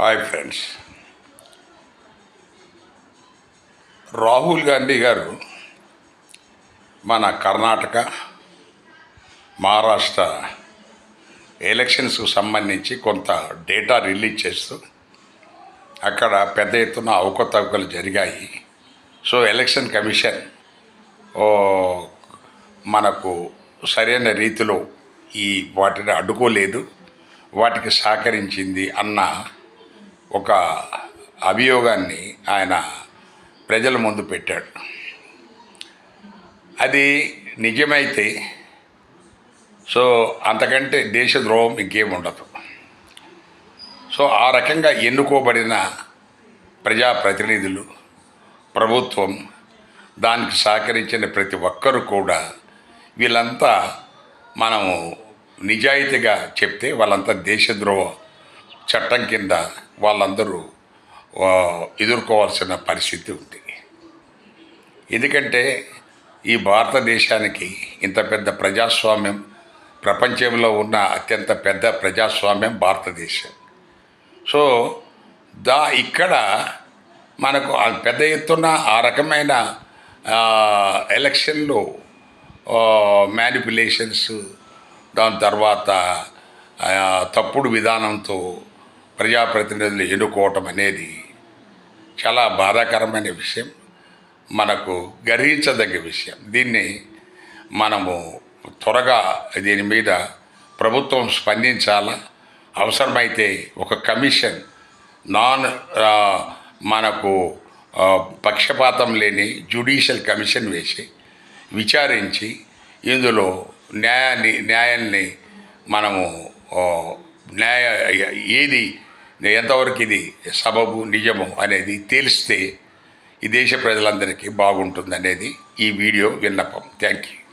Hi friends Rahul Gandhi గారు మన కర్ణాటక మహారాష్ట్ర ఎలక్షన్స్కు సంబంధించి కొంత డేటా రిలీజ్ చేస్తూ అక్కడ పెద్ద ఎత్తున అవకతవకలు జరిగాయి. సో ఎలక్షన్ కమిషన్ మనకు సరైన రీతిలో ఈ వాటిని అడ్డుకోలేదు. వాటికి సహకరించింది అన్న ఒక అభియోగాన్ని ఆయన ప్రజల ముందు పెట్టాడు. అది నిజమైతే సో అంతకంటే దేశద్రోహం ఇంకేం ఉండదు. సో ఆ రకంగా ఎన్నుకోబడిన ప్రజాప్రతినిధులు ప్రభుత్వం దానికి సహకరించిన ప్రతి ఒక్కరు కూడా వీళ్ళంతా మనము నిజాయితీగా చెప్తే వాళ్ళంతా దేశద్రోహ చట్టం కింద వాళ్ళందరూ ఎదుర్కోవాల్సిన పరిస్థితి ఉంది. ఎందుకంటే ఈ భారతదేశానికి ఇంత పెద్ద ప్రజాస్వామ్యం ప్రపంచంలో ఉన్న అత్యంత పెద్ద ప్రజాస్వామ్యం భారతదేశం. సో దా ఇక్కడ మనకు పెద్ద ఎత్తున ఆ రకమైన ఎలక్షన్లు మ్యానిపులేషన్స్ దాని తర్వాత తప్పుడు విధానంతో ప్రజాప్రతినిధులు ఎన్నుకోవటం అనేది చాలా బాధాకరమైన విషయం మనకు గర్హించదగ్గ విషయం. దీన్ని మనము త్వరగా దీని మీద ప్రభుత్వం స్పందించాలా? అవసరమైతే ఒక కమిషన్ నాన్ మనకు పక్షపాతం లేని జ్యుడిషియల్ కమిషన్ వేసి విచారించి ఇందులో న్యాయాన్ని న్యాయాన్ని మనము న్యాయ ఏది ఎంతవరకు ఇది సబబు నిజము అనేది తెలిస్తే ఈ దేశ ప్రజలందరికీ బాగుంటుంది అనేది ఈ వీడియో విన్నపం. Thank you.